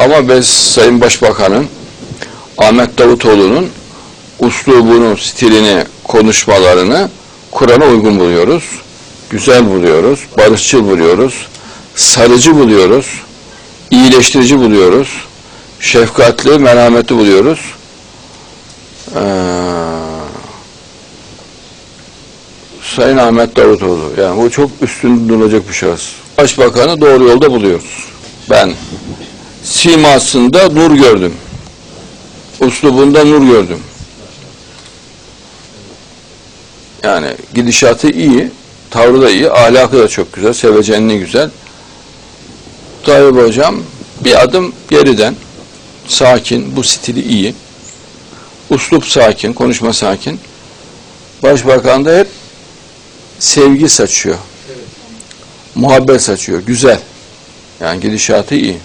Ama biz Sayın Başbakan'ın Ahmet Davutoğlu'nun uslubunu, stilini, konuşmalarını Kur'an'a uygun buluyoruz. Güzel buluyoruz, barışçıl buluyoruz, sarıcı buluyoruz, iyileştirici buluyoruz, şefkatli, merhametli buluyoruz. Ee, Sayın Ahmet Davutoğlu, yani bu çok üstün durulacak bir şahıs. Başbakanı doğru yolda buluyoruz. Ben simasında nur gördüm. Uslubunda nur gördüm. Yani gidişatı iyi, tavrı da iyi, ahlakı da çok güzel, sevecenliği güzel. Tayyip Hocam bir adım geriden, sakin, bu stili iyi. Uslup sakin, konuşma sakin. Başbakan da hep sevgi saçıyor. Muhabbet saçıyor, güzel. Yani gidişatı iyi.